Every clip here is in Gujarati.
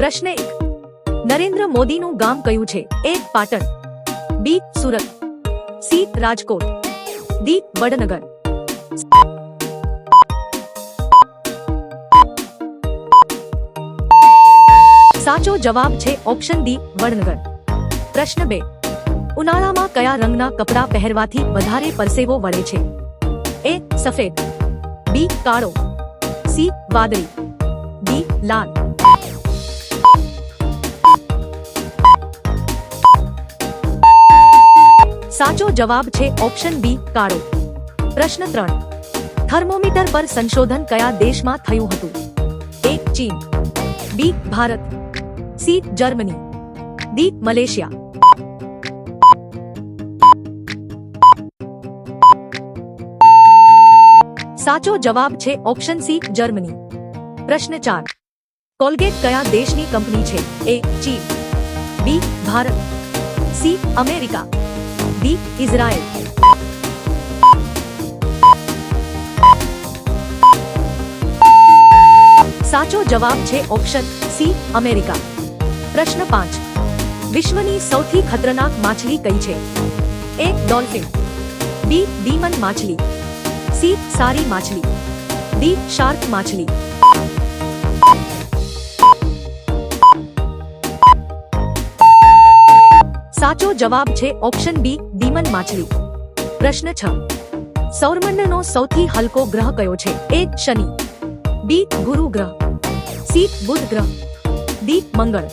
પ્રશ્ન એક નરેન્દ્ર મોદીનું ગામ કયું છે A Patan B Surat C Rajkot D Vadnagar સાચો જવાબ છે ઓપ્શન ડી વડનગર પ્રશ્ન બે ઉનાળામાં કયા રંગના કપડાં પહેરવાથી વધારે પરસેવો વળે છે એ સફેદ બી કાળો સી વાદળી ડી લાલ साचो जवाब छे ऑप्शन बी कारो प्रश्न 3 थर्मामीटर पर संशोधन કયા દેશમાં થયું હતું એક ચીન B Bharat C Germany D Malaysia સાચો જવાબ છે ઓપ્શન સી જર્મની પ્રશ્ન 4 કોલગેટ કયા દેશની કંપની છે એક ચીન B Bharat C America B Israel साचो जवाब छे 6 अक्षत सी अमेरिका प्रश्न 5 विश्वની સૌથી ખતરનાક માછલી કઈ છે ए ડોનટિંગ બી દીમન માછલી સી સારી માછલી ડી શાર્ક માછલી સાચો જવાબ છે ઓપ્શન બી દીમન માછલી પ્રશ્ન છ સૌરમંડળનો સૌથી હલકો ગ્રહ કયો છે એ શનિ બી ગુરુ ગ્રહ સી બુધ ગ્રહ ડી મંગળ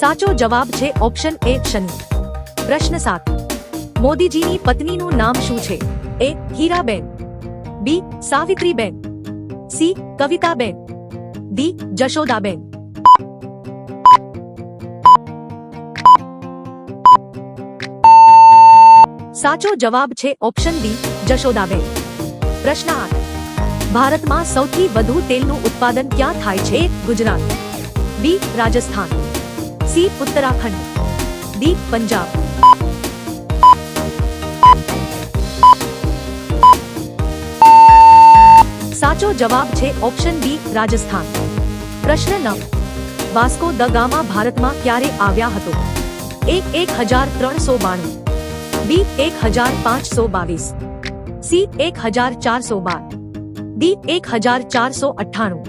સાચો જવાબ છે ઓપ્શન એ શનિ પ્રશ્ન સાત મોદીજીની પત્નીનું નામ શું છે A Hiraben B Savitriben C કવિતાબેન દી જશોદાબેન સાચો જવાબ છે ઓપ્શન ડી જશોદાબેન પ્રશ્ન આઠ ભારતમાં સૌથી વધુ તેલનું ઉત્પાદન ક્યાં થાય છે Gujarat B Rajasthan C Uttarakhand D Punjab साचो जवाब छे ऑप्शन बी राजस्थान प्रश्न नौ वास्को द गामा भारत में क्यारे आव्या हतो एक एक हजार त्रण सौ बानवे बी एक हजार पांच सौ बावीस सी एक हजार चार सौ बार डी एक हजार चार सौ अठानु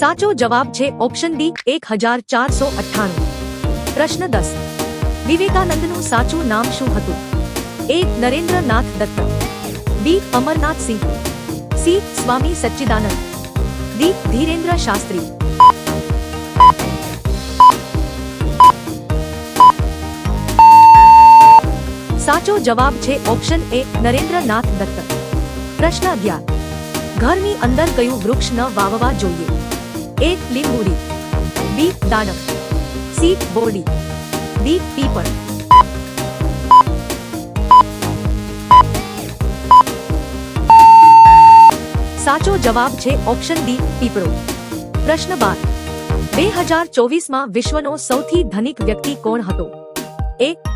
साचो जवाब छे ऑप्शन डी एक हजार चार सौ अठानु प्रश्न दस વિવેકાનંદનું સાચું નામ શું હતું A Narendranath Datta B Amarnath Singh C Swami Sachchidanand D Dhirendra Shastri સાચો જવાબ છે ઓપ્શન એ નરેન્દ્રનાથ દત્ત પ્રશ્ન અગિયાર ઘરની અંદર કયું વૃક્ષ ન વાવવા જોઈએ એ લીંબુડી બી દાડમ સી બોરડી the people. साचो जवाब छे ऑप्शन डी पीपरो प्रश्न बार 2024 मा विश्व नो सौथी धनिक व्यक्ति को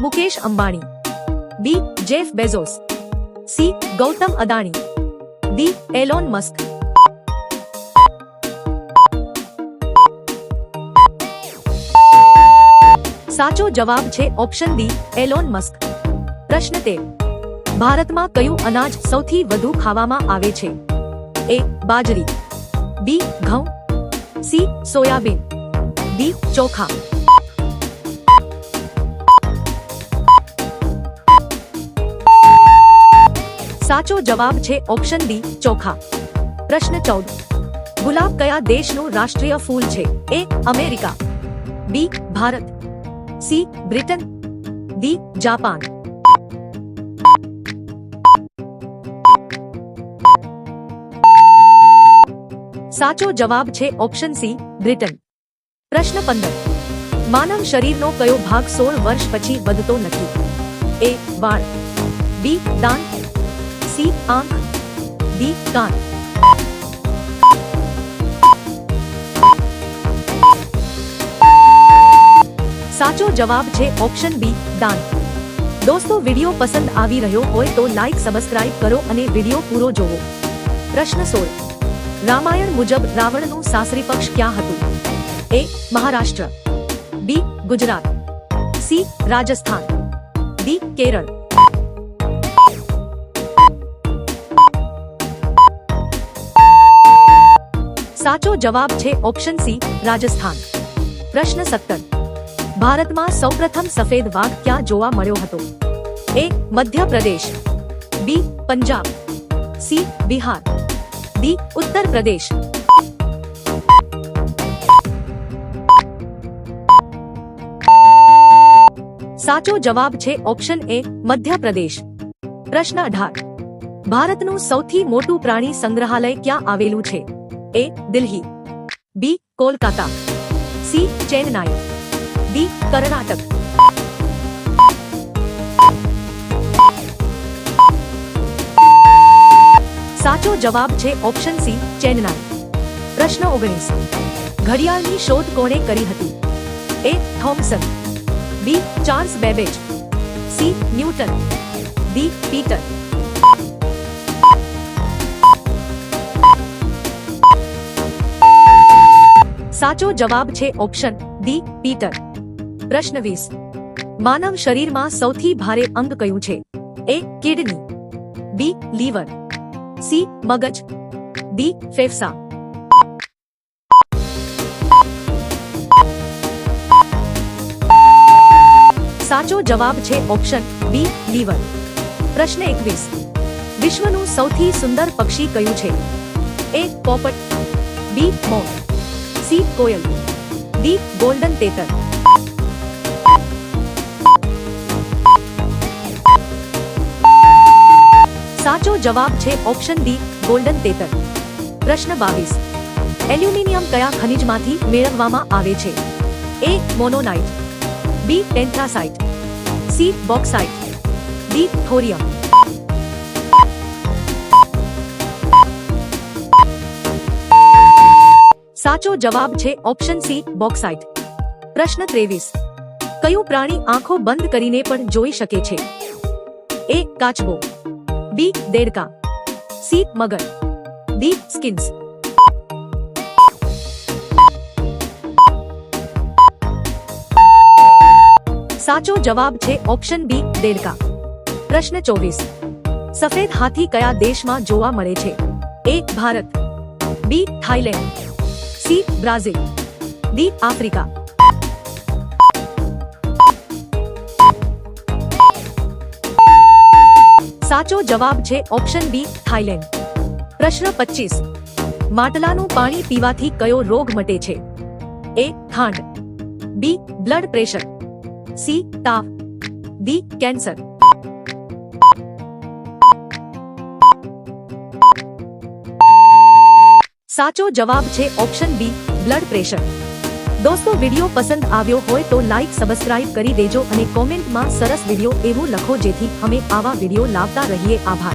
Mukesh Ambani B Jeff Bezos C Gautam Adani D Elon Musk સાચો જવાબ છે ઓપ્શન D એલોન મસ્ક પ્રશ્ન 3 ભારત માં કયો અનાજ સૌથી વધુ ખાવામાં આવે છે A બાજરી B ઘઉં C સોયાબીન D ચોખા સાચો જવાબ છે ઓપ્શન D ચોખા પ્રશ્ન 14 ગુલાબ કયા દેશનો રાષ્ટ્રીય ફૂલ છે A America B Bharat C Britain D Japan साचो जवाब छे ऑप्शन सी ब्रिटेन प्रश्न पंद्रह मानव शरीर नो कयो भाग सोल वर्ष पची बदतो नहीं ए बाढ़ बी दान सी आंख डी कान साचो जवाब छे ऑप्शन बी दान दोस्तों वीडियो पसंद आवी रहयो होए तो लाइक सब्सक्राइब करो अने वीडियो पूरो जोवो प्रश्न सोल रामायण मुजब रावण नु सासरी पक्ष क्या हतु A Maharashtra B Gujarat C Rajasthan D Kerala साचो जवाब छे ऑप्शन सी राजस्थान प्रश्न सत्तर ભારતમાં સૌપ્રથમ સફેદ વાઘ ક્યાં જોવા મળ્યો હતો A Madhya Pradesh B Punjab C Bihar D Uttar Pradesh સાચો જવાબ છે ઓપ્શન એ મધ્ય પ્રદેશ પ્રશ્ન અઢાર ભારતનું સૌથી મોટું પ્રાણી સંગ્રહાલય ક્યાં આવેલું છે A Delhi B Kolkata C Chennai Delhi Karnataka साचो जवाब छे ऑप्शन सी चेन्नई प्रश्न ओगनीस घड़ियाल शोध कोणे Thomson B Charles Babbage C Newton D Peter साचो जवाब छे ऑप्शन डी पीटर પ્રશ્ન વીસ માનવ શરીરમાં સૌથી ભારે અંગ કયું છે A kidney B liver C મગજ ડી ફેફસા સાચો જવાબ છે ઓપ્શન બી લીવર પ્રશ્ન એકવીસ વિશ્વનું સૌથી સુંદર પક્ષી કયું છે એ પોપટ બી મોર સી કોયલ ડી ગોલ્ડન તેતર સાચો જવાબ છે ઓપ્શન બી ગોલ્ડન ટેટર પ્રશ્ન 22 એલ્યુમિનિયમ કયા ખનિજમાંથી મેળવવામાં આવે છે એ મોનોનાઇટ બી ટેન્થેસાઇટ સી બોક્સાઇટ ડી થોરિયમ સાચો જવાબ છે ઓપ્શન સી બોક્સાઇટ પ્રશ્ન 23 કયો પ્રાણી આંખો બંધ કરીને પણ જોઈ શકે છે એ કાચબો बी देर सी मगर डी स्किन्स साचो जवाब छे ऑप्शन बी देर प्रश्न चौबीस सफेद हाथी कया देश मा जोवा मरे छे A Bharat B Thailand C Brazil D Africa સાચો જવાબ છે ઓપ્શન બી થાઇલેન્ડ પ્રશ્ન પચીસ માટલાનું પાણી પીવાથી કયો રોગ મટે છે એ ખાંડ બી બ્લડ પ્રેશર સી તાવ ડી કેન્સર સાચો જવાબ છે ઓપ્શન બી બ્લડ પ્રેશર દોસ્તો વિડિયો પસંદ આવ્યો હોય તો લાઈક સબસ્ક્રાઇબ કરી દેજો અને કોમેન્ટમાં સરસ વિડિયો એવું લખો જેથી અમે આવા વિડીયો લાવતા રહીએ આભાર